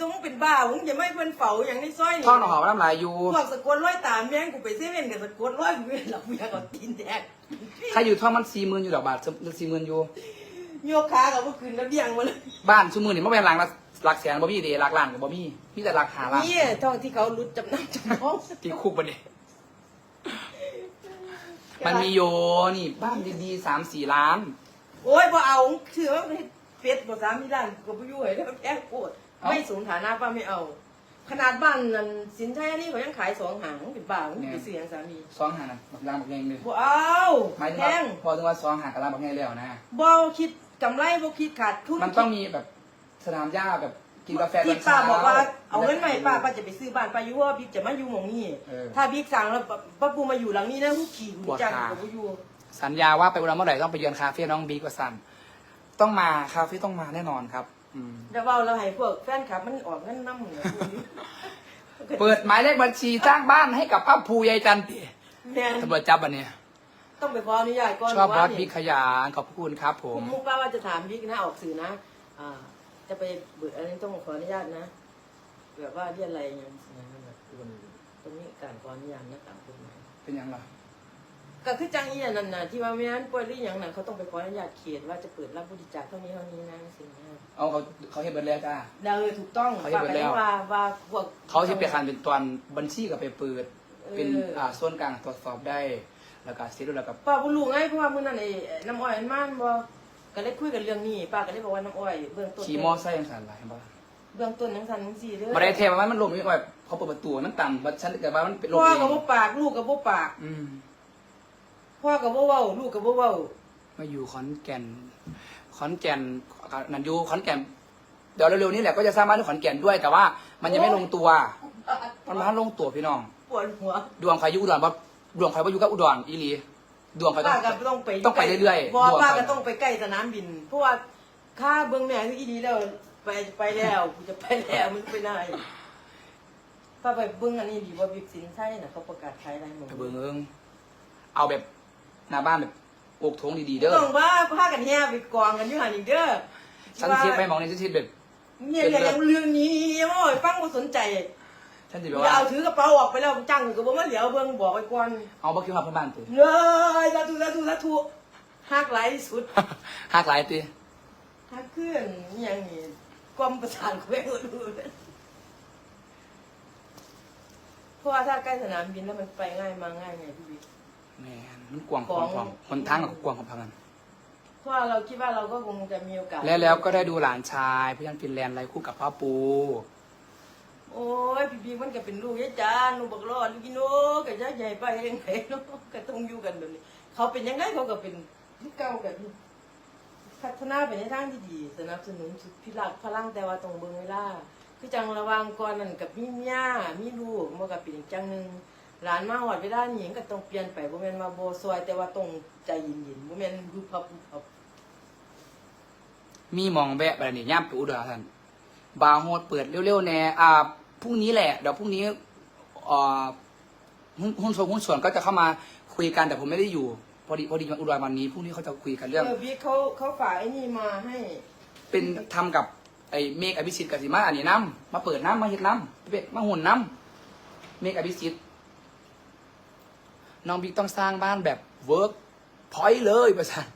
ต้องเป็นบ้ามึงอย่าไม่เพิ่นเฝ้าอย่างในซอยนี่ท่อนหอมน้ำลายอยู่พวกสะกดร้อยตามแม่งกูไปเซเว่นกับสะกดร้อยกูเห็นหลับเมียก็ตีนแดกใครอยู่ท่อนมันสี่หมื่นอยู่ดอกบาทสี่หมื่นอยู่โยกขากับเมื่อคืนแล้วเบี่ยงมาเลยบ้านชั่วมือนี่ไม่เป็นหลังละหลักแสนบ่มีเดหลักล้านกับบ่มีมีแต่หลักหาล้านนี่ท่องที่เขารุดจำนำจำนองที่คุกบันเนี่ยมันมีโยนี่บ้านดีๆสามสี่ล้าน โอ้ยบ่เอาคือว่าเฟซบ่สามมีด้านกูบ่อยู่ให้แล้วแก้โกรธ ไม่สูงฐานะป้าไม่เอา ขนาดบ้านนั่นสินชัยอันนี้เขายังขายสองหางเป็นบ้ามึงไปซื้อหยังสามีสองหานะบักลางบักแงงเลยบ่เอาหมายถึงแพว่างพอถึงว่าสองหากระลางบักแงงแล้วนะ บ่คิดกำไรบ่คิดขาดทุนมันต้องมีแบบสนามหญ้าแบบกินกาแฟตที่อนป้าเช้าบอกว่าเอาเงินมาให้ป้าป้าจะไปซื้อบ้านป้าอยู่ว่าบิ๊กจะมาอยู่หมองนี้เออถ้าบิ๊กสั่งแล้วป้าปูมาอยู่หลังนี้นะผู้ขี่ผู้จังปวดขา กับผู้อยู่ สัญญาว่าไปอุดรเมื่อไหร่ต้องไปเยือนคาเฟ่น้องบีกว่าสันต้องมาคาเฟ่ต้องมาแน่นอนครับ อืมแต่ว่าเราให้พวกแฟนคลับมันออกเงินน้ำเหมือนเปิดหมายเลขบัญชีจ้างบ้านให้กับป้าภูยายจันทร์ดิแม่นตำรวจจับอันเนี้ยต้องไปขออนุญาตก่อนชอบบอว่าสบิ๊กขยานขอบคุณครับ ผมมุกป้าว่าจะถามบิ๊กนะออกสื่อนะอ่า จะไปเบิดอะไรต้องขออนุญาตนะแบบว่าเรียนอะไรอย่างเงี้ยแบบตรงนี้การขออนุญาตนะตามกฎหมายเป็นยังไง ก็คือจังอีอันนั่นน่ะที่ว่าไม่นั้นป่วยหรืออย่างนั้นเขาต้องไปขออนุญาตเขตว่าจะเปิดรับบริจาคเท่านี้เท่านี้นะสิ่งนี้เอาเขาเขาเห็นเบิดแล้วจ้าเดาถูกต้องเขาเห็นหมดแล้ว ว่าว่าพวก เขาจะเปลี่ยนคันเป็นตอนบัญชีกับไปเปิด เป็นเอออ่อ่าส่วนกลางตรวจสอบได้ แล้วก็เซ็ตแล้วก็ป้าบ่รู้ไงเพราะว่ามื้อนั้นไอ้น้ำอ้อยมันมาบ่ก็เลยคุยกันเรื่องนี้ป้าก็เลยบอกว่าน้ำอ้อยเบื้องต้นขี่มอไซค์ยังสั่นหลายบ้างเบื้องต้นจังซั่นจังซี่เด้อมาได้เทปมันมันลมแบบเขาเปิดประตูมันต่ำบัดฉันแต่ว่ามันเป็นลมพ่อเองก็บ่ปากลูกก็บ่ปาก อืม พ่อก็บ่เว้าลูกก็บ่เว้ามาอยู่ขอนแก่น ขอนแก่นนันอยูขอนแก่น เดี๋ยวเร็วๆนี้แหละก็จะสร้างบ้านที่ขอนแก่นด้วย แต่ว่ามันยังไม่ลงตัว มันมาลงตัวพี่น้อง ปวดหัวดวงใครอยู่อุดรบ่ดวงใครว่าอยู่กับอุดรอีหลีดวงใครต้อป้างก็ต้องไปต้องไปเรื่อยๆบ่ดวงป้าไปก็ต้องไปใกล้สนามบิน เพราะว่าค่าเบิ่งแม่คืออีดีแล้วไปไปแล้วกูจะไปแล้วมึงไปไหนป้าไปเบิ่งอันนี้ดีว่าบิ๊กสินใช่น่ะเขาประกาศขายอะไรหมด ไปเบิ่งเอิงเอาแบบ หน้าบ้านแบบโอกโถงดีๆเด้อต้องว่าพากันแห่ไปกองกันอยู่หั่นอีกเด้อฉันเทียบไปมองในฉันเทียบแบบเนี่ยเรื่องเรื่องนี้ยังบ่ฟังบ่สนใจฉันจะอแบบย่าว่าเอาถือกระเป๋าออกไปแล้วจังก็บ่มาเหลียวเบิ่งบอกไปก่อนเอาบ่คิดว่าเพื่อนบ้านตีเลยสาธุสาธุสาธุฮักหลายที่สุดหักหลายตีฮักเคลื่อนอหย่างนี้ความประสานของแม่งดูเพราะว่าถ้าใกล้สนามบินแล้วมันไปง่ายมาง่ายไงพี่บิ๊ก แม่นมันกว้างกว้างกว้างคนทางกับกว้างของพังกันเพราะว่าเราคิดว่าเราก็คงจะมีโอกาสแล้วแล้วก็ได้ดูหลานชายพี่ยันฟินแลนด์ไรคู่กับพ่อปู โอ้ยพี่บิ๊กมันก็เป็นลูกยายจานลูกบักรอดลูกกินโนกับยายใหญ่ไปเองไหนเนาะก็ต้องอยู่กันแบบนี้ เขาเป็นยังไงเขาก็เป็นที่เก่ากันพัฒนาไปในทางที่ดีสนับสนุนสุดพิรักพลังแต่ว่าตรงเบิ่งเวลาคือจังระหวางก่อนนั่นกับมีเมียมีลูกมันก็เป็นอีกจังหนึง หลานมาหอดเวลานี้ก็ต้องเปลี่ยนไปบ่แม่นว่าบ่ซอยแต่ว่าต้องใจเย็นๆบ่แม่นรูปพับรูปพับมีหมองแวะแบบนี้ย่ามไปอุดรท่านบาร์โฮดเปิดเร็วๆแน่อ่าพรุ่งนี้แหละเดี๋ยวพรุ่งนี้อ่าหุ้นหุ้นส่วนหุ้นส่วนก็จะเข้ามาคุยกันแต่ผมไม่ได้อยู่ พอดีพอดีมาอุดรวันนี้พรุ่งนี้เขาจะคุยกันเรื่องเออบิ๊กเขาเขาฝากไอ้นี่มาให้ เป็นทำกับไอ้เมฆอภิสิทธิ์กับสิมาอันนี้น้ำมาเปิดน้ำมาเฮ็ดน้ำเป็ดมาหุ่นน้ำเมฆอภิสิทธิ์ น้องบิ๊กต้องสร้างบ้านแบบเวิร์กพอยต์เลยประชัน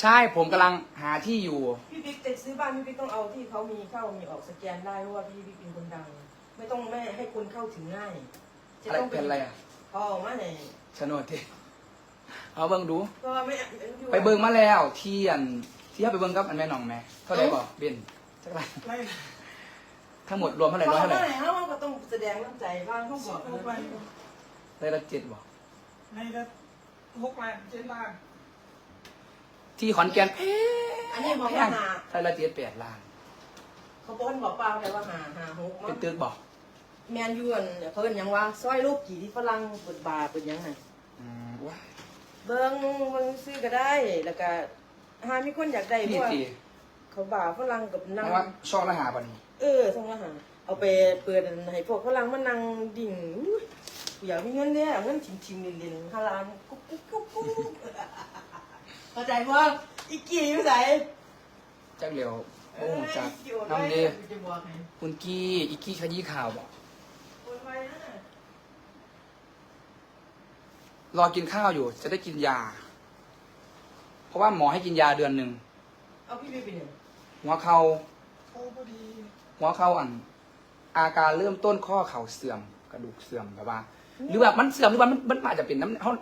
ใช่ผมกำลังหาที่อยู่ พี่บิ๊กจะซื้อบ้านพี่บิ๊กต้องเอาที่เขามีเข้ามีออกสแกนได้เพราะว่าพี่บิ๊กเป็นคนดัง ไม่ต้องไม่ให้คนเข้าถึงง่ายจะอะไรต้องเป็นอะไรอะเอาออกมาในโฉนดที่เอาเบิ่งดูก็ไม่ไปเบิ่งมาแล้วที่อันที่เขาไปเบิ่งกับอันแม่น้องแม่เท่าไหร่บอกเบนเท่าไหร่ไม่ทั้งหมดรวมเท่าไหร่เพร้อยราะเท่าไหร่ว่าไหนเขาก็ต้องแสดงน้ำใจบ้างเขาบอกหกล้านได้ละเจ็ดบอก ในละหกล้านเจ็ดล้านที่ขอนแก่นแพอันนี้บอกแพว่างหาได้ละเจ็ดแปดล้าน เขาบอกบอกเปล่าแต่ว่าหาหาหกมั้เป็นงตึกบอกแมนยูนเขาเป็นหยังว่าซอยลูกกี่ที่ฝรั่งเปิดบาร์เปิดหยังไงอืมว้ายเบิ้งเบิ้งซื้อก็ได้แล้วก็หามีคนอยากได้เพนี่ราะว่าสิเขาบาร์ฝรั่งกับเพนั่งราะว่าช่องละหาปะนี่เออส่งละหาเอาไปเปิดให้พวกฝรั่งมานั่งดิ่งอุ๊ย อยากมีเงินเนี่ยเอาเงินชิมๆเล่นๆฮาลานกุ๊กกุ๊กกุ๊กกุ๊กเข้าใจว่าอีกี่อยู่ไหนจักเร็วโอ้จากเกี่ยวน้ำเด้คุณกี้อีกี้ขยี้ข่าวบอกรอกินข้าวอยู่ จะได้กินยา เพราะว่าหมอให้กินยาเดือนหนึ่งเอาพี่ไปเป็นยังหัวเขาเขาพอดีหัวเขาอันอาการเริ่มต้นข้อเข่าเสื่อมกระดูกเสื่อมแบบว่า หรือว่ามันเสื่อมหรือว่ามันมันอาจจะเป็นน้ำเขา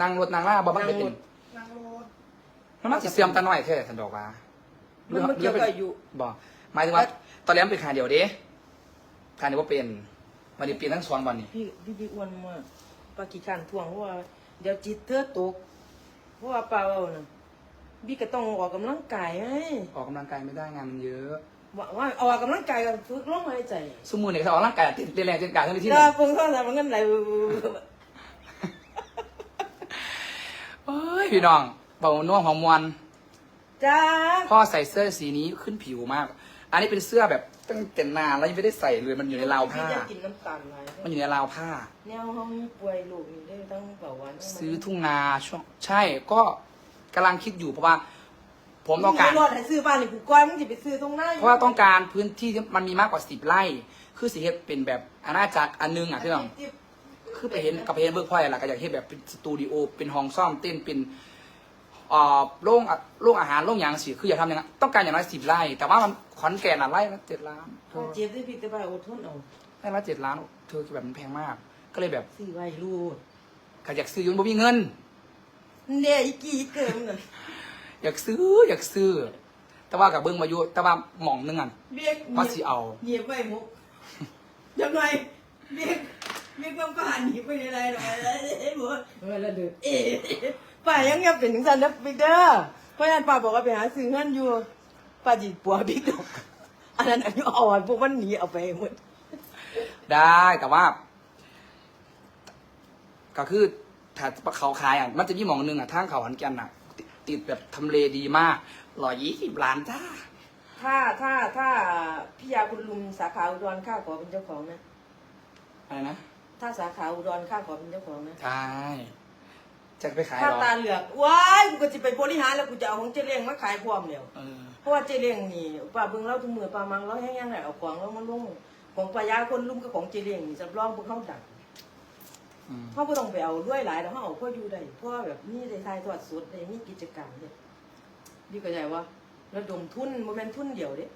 นางรถนางล่าบ่มันเป็นนางโรดมันมันสิเสื่อมตาหน่อยแท้สันดอกว่ามัมันมันเกี่ยวกับอายุบอกหมายถึงว่า ตอนแรกมันเป็นขาเดียวเด้ขาเดียวว่าเป็นวันนี้เปลี่ยนทั้งสองวันนี้พี่พี่พี่อ้วนมากปากีการทวงเพราะว่า เดี๋ยวจิตเธอตกเพราะว่าเปล่าน่ะพี่ก็ต้องออกกำลังกายไงออกกำลังกายไม่ได้งานมันเยอะ ว่าว่าออกกำลังกายกับฝึกลมหายใจสมมุติเนี่ยเขาออกกำลังกายเต้นเต้นแรงเต้นกายทั้งที่ถ้าเนี่ยเพิ่งเข้าใจมันก็ไหลเอ้ยพี่น้องเบาน่วงหอมมวนจ้าพ่อใส่เสื้อสีนี้ขึ้นผิวมาก อันนี้เป็นเสื้อแบบตั้งแต่นานแล้วยังไม่ได้ใส่เลยมันอยู่ในราวผ้า พี่จะกินน้ำตาลไหลมันอยู่ในราวผ้า แนวห้องป่วยลูกนี่ได้ตั้งเบาหวานซื้อทุ่งนาช่วงใช่ก็กำลังคิดอยู่เพราะว่า ผมต้องการรอดให้ซื้อบ้านนี่กูก้อยมึงจะไปซื้อตรงไหนเพราะว่าต้องการพื้นที่ที่มันมีมากกว่าสิบไร่ คือสิเฮ็ดเป็นแบบอาณาจักรอันนึงอะพี่น้อง คือไปเห็นกับไปเห็นเบิร์กพอยอะไรก็อยากเห็นแบบเป็นสตูดิโอเป็นห้องซ่อมเต้นเป็นเอ่อโรงอะโรงอาหารโรงหยางสิคืออยากทำอย่างนั้นต้องการอย่างน้อยสิบไร่ แต่ว่ามันขอนแก่นอะไร่ละเจ็ดล้านเธอเจ็บที่พี่แต่ว่าอดทนเอาไร่ละเจ็ดล้านเธอคือแบบมันแพงมาก ก็เลยแบบซื้อไว้ลูกก็อยากซื้ออยุ่นบ่มีเงินเนี่ยอีกี่เกิมน่ะ อยากซื้ออยากซื้อ แต่ว่ากับเบิ้งมาอยู่แต่ว่าหม่องนึงอะเบียกว่าสิเอาเหยียบไว้มุกยังไงเบียกเบียกต้องผ่านหนีไปอะไรหรอกอะไรเอ้ยหมดเออแล้วเดือดเอ๊ะป้ายังยังเป็นถึงสันนะบิ๊กเด้อเพราะฉะนั้นป้าบอกว่าไปหาซื้อเงินอยู่ป้าจีปัวบิ๊กดอกอันนั้นอายุอ่อนพวกมันหนีเอาไปหมดได้แต่ว่า ก็คือถ้าเขาขายอะมันจะมีหมองหนึงอะทางเขาหันแกันอะ ติดติดแบบทำเลดีมากร้อยยี่สิบล้านจ้า ถ้าถ้าถ้าพี่ยาคุณลุงสาขาอุดรข้าขอเป็นเจ้าของนะ อะไรนะ ถ้าสาขาอุดรข้าขอเป็นเจ้าของนะ ใช่จะไปขายถ้าเหรอตาเหลือกว้ายกูก็จะไปบริหารแล้วกูจะเอาของเจเล้งมาขายพร้อมเดียวเออ เพราะว่าเจเล้งนี่ป้าเบิ่งเล่าทุกมือป้ามังเล่าแห้งๆไหนเอาของแล้วมาลงของปลายาคนลุ่มกับของเจเล้งนี่สำรองพวกเขาดังอืม เขาไม่ต้องไปเอาด้วยหลายแล้วเขาเอาพ่ออยู่ได้เพราะว่าแบบนี่ได้ทายทอดสดได้มีกิจกรรมเนี่ยดีก็ใจว่าระดมทุนโมเมนทุนเดียวเด้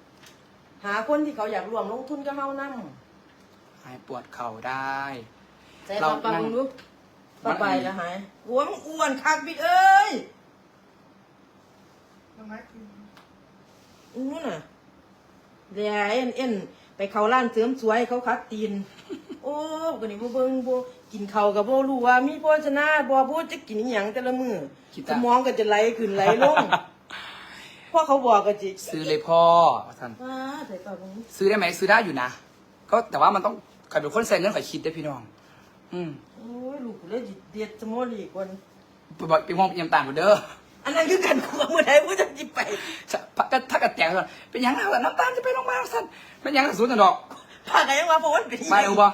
หาคนที่เขาอยากรวมลงทุนกับเฮานำหายปวดเข่าได้ใส่เราปลาปลานั่งมึงดูปลาไปแล้วหายหัวมึงอ้วนคักบิ๊กเอ้ยทำไมคือนู่นน่ะเดี๋ยวเอ็นเอ็นไปเขาร้านเสริมสวยเขาคัดตีนโอ้ก็นี่บ่เบิ่งบ่กินข้าวกับบ่รู้ว่า มีโภชนาบ่บ่จะกินอหยังแต่ละมื้อคิดสแต่มองก็จะไหลขึ้นไหลลงเพราะเขาบอกก็จิซื้อเลยพ่อท่านว้าใส่ปากมึงซื้อได้ไหมซื้อได้อยู่นะ ก็แต่ว่ามันต้องใครเป็นคนใส่เงินข่อยคิดได้อพี่น้อง อืมโอ้ยลูกกูเลยจิเด็ดสมองอีกคนไปบอกไปมองยังต่างกันเด้ออันนั้นคือกันขัวมื้อใดกูจะจิไปถ้าถ้าถ้ากระแตงก่อนเป็นหยังไงน้ำตาลจะไปโรงพยาบาลสั่นเป็นหยังกระสุนกันดอก พากันยังว่าเพราะว่าเป็นไปเอาบ่